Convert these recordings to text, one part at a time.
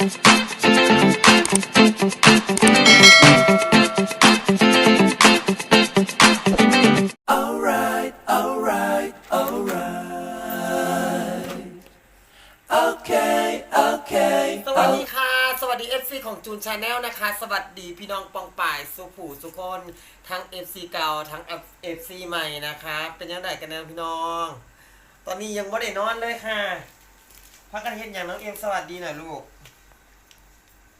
Alright, alright, alright. Okay, okay. สวัสดีค่ะ สวัสดี FC ของจูนชาแนลนะคะ สวัสดีพี่น้องปองป่าย สุผูสุคน ทั้ง FC เก่า ทั้ง FC ใหม่นะคะ เป็นยังไงกันนะพี่น้อง ตอนนี้ยังไม่ได้นอนเลยค่ะ พักกันเห็นอย่างน้องเอ็มสวัสดีหน่อยลูก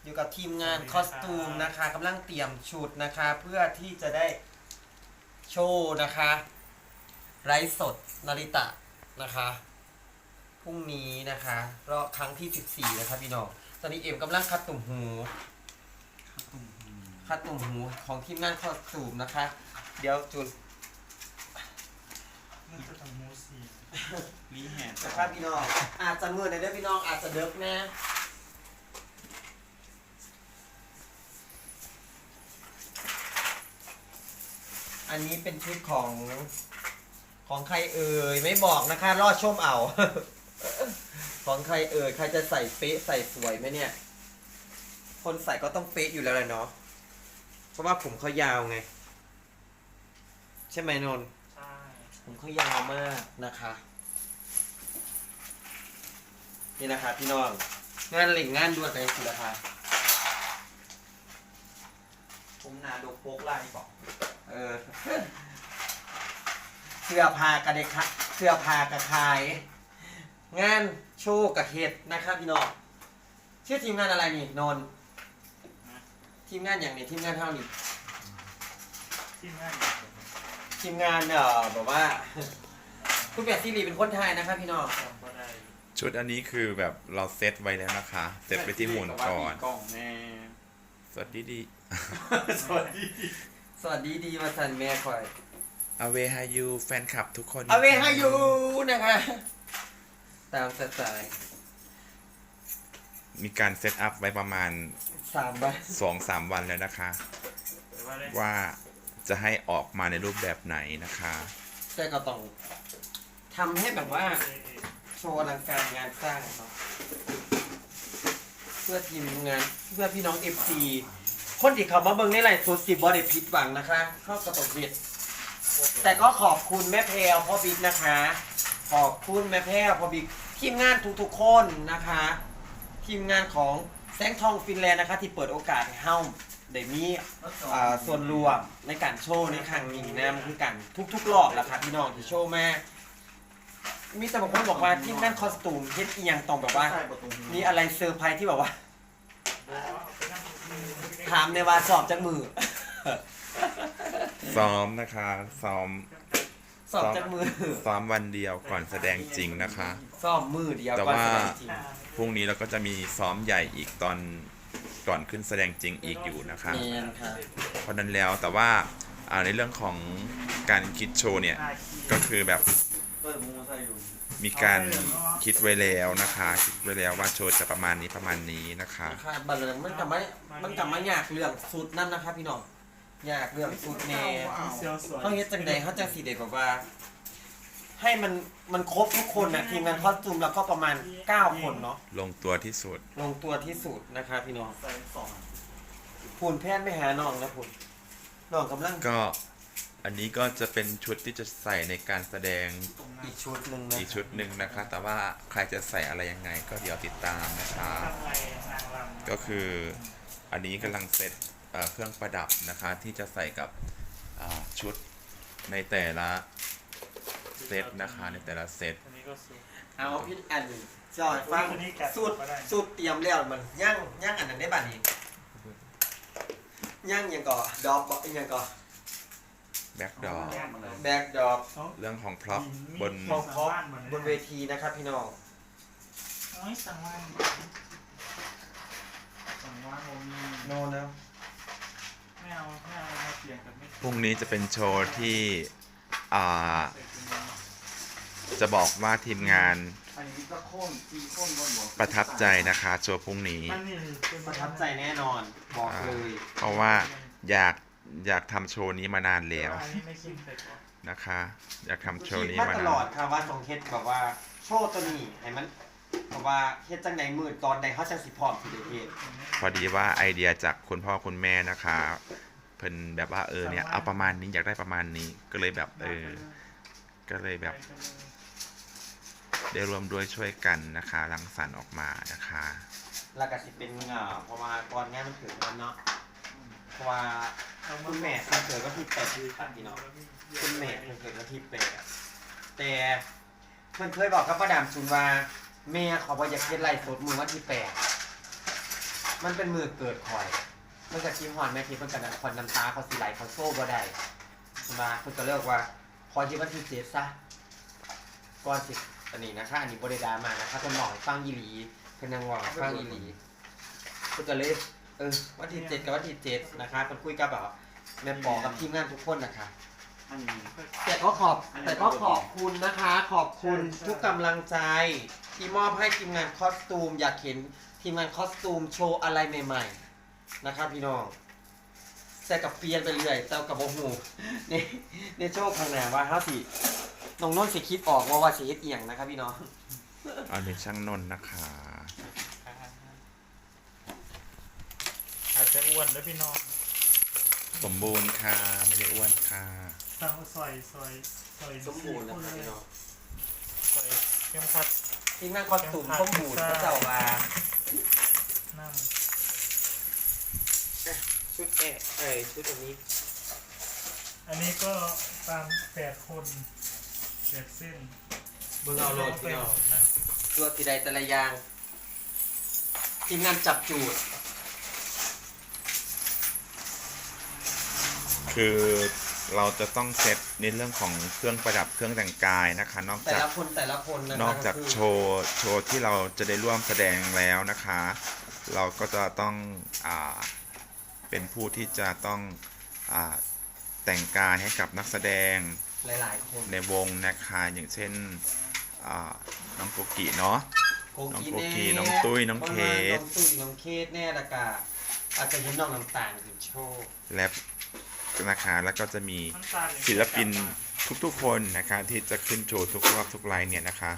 อยู่กับทีมงานคอสตูมนะคะกำลังเตรียมชุดนะคะ เพื่อที่จะได้โชว์นะคะไร้สดนาริตะนะคะพรุ่งนี้นะคะรอบครั้งที่ 14 นะครับพี่น้องตอนนี้เอ็มกำลังคัดตุ่มหูคัดตุ่มหูของทีมงานคอสตูมนะคะ เดี๋ยวจุนน่าจะทำมูสีรีแฮนด์นะครับพี่น้องอาจจะมือในเด้อพี่น้องอาจจะเดิกแน่ อันนี้เป็นชุดของของใครเอ่ยไม่บอกนะคะ รอดชมเอา ของใครเอ่ยใครจะใส่เป๊ะใส่สวยไหมเนี่ย คนใส่ก็ต้องเป๊ะอยู่แล้วแหละเนาะเพราะว่าผมเขายาวไง ใช่ไหมนนท์ใช่ผมเขายาวมากนะคะ นี่นะคะพี่น้องงานเหล่งงานด่วนไปสิราคาผมนาดกโป๊กลายบอก เออเสื้อผ้ากระเดคะเสื้อผ้ากระคาย งานโชว์กับเฮ็ดนะครับพี่น้องชื่อทีมงานอะไรนี่นนท์ทีมงานอย่างนี้ทีมงานเท่านี้ที่ง่ายทีมงานเอ่อแบบว่า คุณเปียซีรีเป็นคนไทยนะครับพี่น้องจำก็ได้ชุดอันนี้คือแบบเราเซตไว้แล้วนะคะ เซตไปที่หมุนก่อน กล่องแน่สวัสดีดี สวัสดี สวัสดีดีมาสันแม่คอยอาเวฮายูแฟนคลับทุกคนเอาเวฮายูนะคะ ตามสไตล์มีการเซตอัพไว้ประมาณสามใบ2-3วันแล้วนะคะแต่ว่าได้ว่าจะให้ออกมาในรูปแบบไหนนะคะ แต่ก็ต้องทำให้แบบว่า โชว์อลังการงานสร้างเนาะเพื่อทีมงานเพื่อพี่น้อง FC คนที่เขามาเบิ่งในไลฟ์สดสิบอได้ผิดหวังนะคะ เข้ากระตกเด็ดแต่ก็ขอบคุณแม่แพรวพ่อบิ๊กนะคะ ขอบคุณแม่แพรวพ่อบิ๊กทีมงานทุกๆคนนะคะ ทีมงานของแสงทองฟินแลนด์นะคะ ที่เปิดโอกาสให้เฮ้าได้มีอ่าส่วนรวมในการโชว์ในครั้งนี้นะมันคือการทุกๆรอบแหละครับพี่น้องที่โชว์แม่มีแต่บางคนบอกว่าทีมงานคอสตูมเฮ็ดอีหยังต้องแบบว่าใช่ประตูมีอะไรเซอร์ไพรส์ที่แบบว่า ถามในว่าสอบจากมือ ซ้อมนะคะ ซ้อม สอบจากมือ ซ้อมวันเดียวก่อนแสดงจริงนะคะ สอบมือเดียวแต่ก่อนว่า แสดงจริงพรุ่งนี้เราก็จะมีซ้อมใหญ่อีกตอนก่อนขึ้นแสดงจริงอีกอยู่นะคะ เนียนค่ะเพราะนั้นแล้วแต่ว่าอ่าในเรื่องของการคิดโชว์เนี่ย ก็คือแบบ เปิดมูใส่อยู่ มีการคิดไว้แล้วนะคะ คิดไว้แล้วว่าโชว์จะประมาณนี้ประมาณนี้นะคะ ค่ะบัลเลิงมันกลับมามันกลับมาอยากเรื่องสุดนั่นนะคะพี่น้องอยากเรื่องสุดแน่เซียวสวยเขาเฮ็ดจังใดเขาจังสีเด็กแบบว่า ให้มันมันครบทุกคนนะทีมงานคอสตูมแล้วก็ประมาณ 9 คนเนาะลงตัวที่สุด ลงตัวที่สุดนะคะพี่น้องใส่สองพูนแพทย์ไม่หาน้องนะพูนน้องกำลังก็ อันนี้ก็จะเป็นชุดที่จะใส่ในการแสดงตรงนั้อีนกชุดหนึ่งนะอีกชุดหนึ่งนะคะ แต่ว่าใครจะใส่อะไรยังไงก็เดี๋ยวติดตามนะคะทำไงนางรำก็คืออันนี้กำลังเซตเอ่อเครื่องประดับนะคะที่จะใส่กับอ่าชุดในแต่ละเซตนะคะในแต่ละเซตอันนี้ก็สวยเอาพี่อันจอยฟังคนนี้กัดสูตรก็ได้สูตรเตรียมแล้วมันย่างย่างอันนั้นได้บัดนี้ย่างยังก่อดอกบอกยังก่อ แบ็กดอแบกดอกเรื่องของพร็อพบนพอพบนเวทีนะครับพี่น้องโอ้ยสั่งว่านสั่งว่านโมมีโนนะไม่เอาไม่เอามาเปลี่ยนกับไม่พรุ่งนี้จะเป็นโชว์ที่อ่าจะบอกว่าทีมงานอันนี้ก็โค่นตีโค่นบนหัวประทับใจนะคะโชว์พรุ่งนี้มันนี่เป็นประทับใจแน่นอนบอกเลยเพราะว่าอยาก อยากทำโชว์นี้มานานแล้วอันนี้ไม่คิดใส่ก่อนนะคะ อยากทำโชว์คิดนี้มามาตนาลอดนค่ะว่าทรงเทศแบบว่า โชว์ตัวนี้ให้มันเพราะว่าเฮ็ดจังใดมืดตอนใดเขาจังสิพร้อมสิได้เฮ็ดพอดีว่าไอเดียจากคุณพ่อคุณแม่นะคะเพิ่นแบบว่าเออเนี่ยเอาประมาณนี้อยากได้ประมาณนี้ก็เลยแบบเออ ก็เลยแบบ ได้ร่วมด้วยช่วยกันนะคะรังสรรค์ออกมานะคะ แล้วก็สิเป็นเงาเพราะว่าตอนงานมันถึงแล้วเนาะเพราะว่า คุณแม่เพิ่นเกิดวันที่แปดพี่น้องคุณแม่เพิ่นเกิดวันที่แปดแต่เพิ่อนเคยบอกกับป้าดามซุนว่าแม่ขอบ่าอยากเฮ็ดไร่สดมือวันที่แปดมันเป็นมือเกิดข่อยมันจะคิดฮอนแม่คิดเพิ่นกันควันน้ำตาเขาสิไหลเขาโซ่บ่ได้มาเพิ่นก็เลิกว่าขอที่วันที่เจ็ดซะก่อนสิอันนี้นะคะอันนี้บ่ได้ดามานะคะเพิ่นบอกให้ฟังอีหลีเพิ่นยังบอกให้ฟังอีหลีเพิ่นก็เลย เออวันที่เจ็ดกับวันที่เจ็ดนะคะเพิ่นคุยกับแบบแม่ปอกับทีมงานทุกคนนะคะ อันนี้ แต่ก็ขอบแต่ก็ขอบคุณนะคะ ขอบคุณทุกกำลังใจ ที่มอบให้ทีมงานคอสตูม อยากเห็นทีมงานคอสตูมโชว์อะไรใหม่ๆ นะครับพี่น้องแต่กับเปลี่ยนไปเรื่อยแต่กับโมหูนี่นี่โชว์ข้างหน้าว่าเฮาสิน้องโน้นสิคิดออกว่าว่าสิเฮ็ดเอียงนะครับพี่น้อง อันนี้ช่างนนท์นะคะ อาจจะอ้วนแล้วพี่น้องสมบูรณ์ค่ะไม่ได้อ้วนค่ะสั่งซอยซอยซอยสมบูรณ์นะครับพี่น้องซอยเข้มขัดทีมงานคอสตูมสมบูรณ์เขาเจ้าว่าน้ชุดเอะเอ้ยชุดอันนี้ำอันนี้ก็ตามแปดคนแปดเส้นเบิ่งเอาโลดพี่น้องนะตัวสีใดแต่ละอย่างทีมงานจับจูด คือเราจะต้องเซตในเรื่องของเครื่องประดับเครื่องแต่งกายนะคะ นอกแต่จากละคนแต่ละคนนะนอกจากโชว์โชว์ที่เราจะได้ร่วมแสดงแล้วนะคะ เราก็จะต้องอาเป็นผู้ที่จะต้องอาแต่งกายให้กับนักแสดง หลายๆคนในวงนะคะอย่างเช่นอ่าน้องโกกิเนาะ น้องโกกีน้องตุ้ยน้องเคส น้องตุ้ยน้องเคสแน่ละกะอาจจะเห็นน้องน้ำตาลถึงโชว์แรป นะคะแล้วก็จะมีน้ำตาอย่างศิลปินทุกๆคนนะคะที่จะขึ้นโชว์ทุกรอบทุกไลน์เนี่ยนะคะ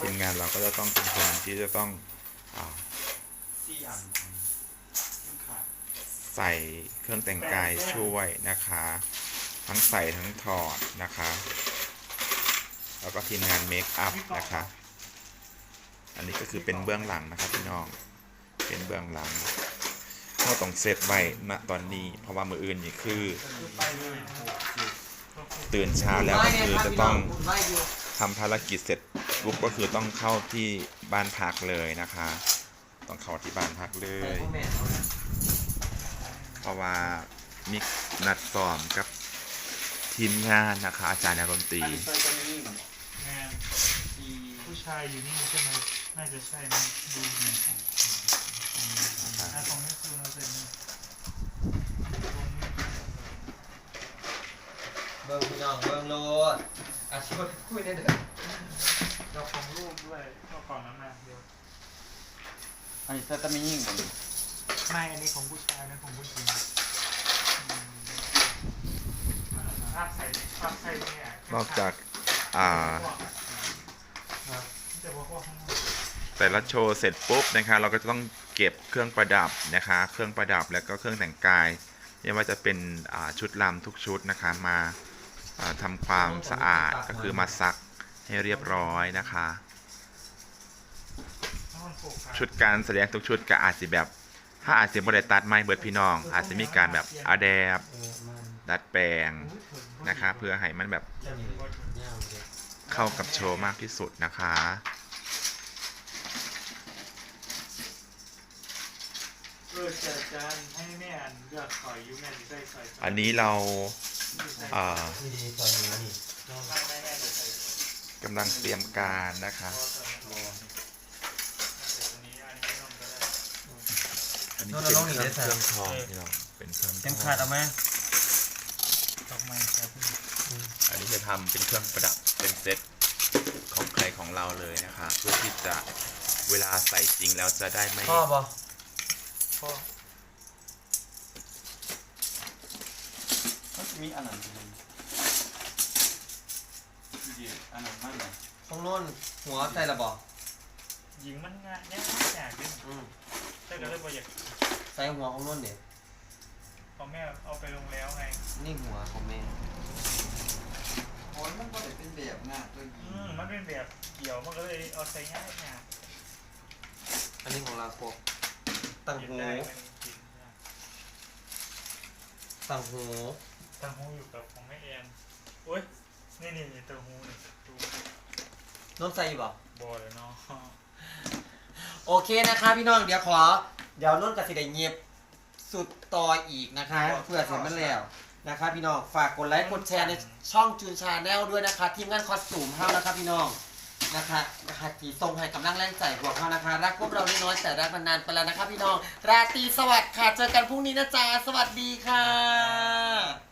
ทีมงานเราก็จะต้องเป็นคนที่จะต้องอาสี่อันขาดใส่เครื่องแต่งกายช่วยนะคะ ทั้งใส่ทั้งถอดนะคะ แล้วก็ทีมงานเมคอัพนะคะ อันนี้ก็คือเป็นเบื้องหลังนะครับพี่น้องเป็นเบื้องหลัง เราต้องเซตไว้ณตอนนี้ เพราะว่ามืออื่นนี่คือคือไปเลยก็คือตื่นเช้าแล้วก็คือจะต้องคุณไหว้อยู่ทำภารกิจเสร็จปุ๊บก็คือต้องเข้าที่บ้านพักเลยนะคะ ต้องเข้าที่บ้านพักเลแต่ยพวกแม่เขานะเพราะว่ามีนัดซ้อมกับทีมงานนะคะ อาจารย์นักดนตรีอันนี้เซอร์จะมีงานทีผู้ชายอยู่นี่ใช่ไหมน่าจะใช่นะดูหน่อยอะของนี่คือเราเสร็จนี่ตรงนี้ เบิ้งพี่น้องเบิ้งโลดอาชีพคุยได้เด้อเราของรูปด้วยก็ก่อนนั้นนะเดี๋ยวอันนี้จะมียิ่งกว่านี้ไม่อันนี้ของผู้ชายนะของผู้หญิงอืมภาพใส่ภาพใส่เนี่ยนอกจาก อ่า จะบอกว่าข้างนอกแต่ละโชว์เสร็จปุ๊บนะคะเราก็จะต้องเก็บเครื่องประดับนะคะ เครื่องประดับแล้วก็เครื่องแต่งกายไม่ว่าจะเป็นอ่าชุดลำทุกชุดนะคะมาอ่า ทำความสะอาดก็คือมาซักให้เรียบร้อยนะคะ ชุดการแสดงทุกชุดก็อาจจะแบบถ้าอาจจะบริตัดไม่เบิดพี่น้อง อาจจะมีการแบบอาแดบดัดแปลงนะคะ เพื่อให้มันแบบเข้ากับโชว์มากที่สุดนะคะอันนี้เรา อ่าอ่ามีดีซอยเหนือนี่ไม่ไม่แม่จะใส่กำลังเตรียมการนะคะตัวนี้อันนี้ไม่ต้องก็ได้อันนี้เป็นเครื่องเครื่องทองพี่น้องเป็นเครื่องทเข็มองขัดเอาไหมดอกไม้ครับอันนี้จะทำเป็นเครื่องประดับเป็นเซตของใครของเราเลยนะคะ เพื่อที่จะเวลาใส่จริงแล้วจะได้ไม่พ่อบ่ก็มัน มีอันนั้นอยู่ดีอันนั้นมันนะของโน่นหัวใส่ระบอกหญิงมันง่ายยากยากขึ้นอืมแต่ก็เลยบ่อยากใส่หัวของนุ่นเนี่ยพอแม่เอาไปลงแล้วไง นี่หัวของแม่โอ้ยมันก็ได้เป็นแบบงานตัวอืมมันเป็นแบบเกี่ยวมันก็เลยเอาใส่ง่ายยากอันนี้ของลาโคกต่างกินหูได้มันกินได้ต่างหู ตังหูอยู่กับของแม่แอนโอ้ยนี่นี่นี่ตังหูนี่ดูนุ่นใส่อยู่บ่บอเลยเนาะโอเคนะคะพี่น้องเดี๋ยวขอ เดี๋ยวนุ่นกับสิได้เงียบสุดต่ออีกนะคะ เพื่อเสร็จมันแล้วนะคะพี่น้องฝากกดไลค์กดแชร์ในช่องจูนชาแนลด้วยนะคะทีมงานคอสตูมเฮานะคะพี่น้องนะคะนะคะที่ทรงให้กำลังแรงใจบวกเฮานะคะ รักพวกเราน้อยๆแต่รักนานๆไปแล้วนะคะพี่น้อง ราตรีสวัสดิ์ค่ะ เจอกันพรุ่งนี้นะจ๊ะ สวัสดีค่ะ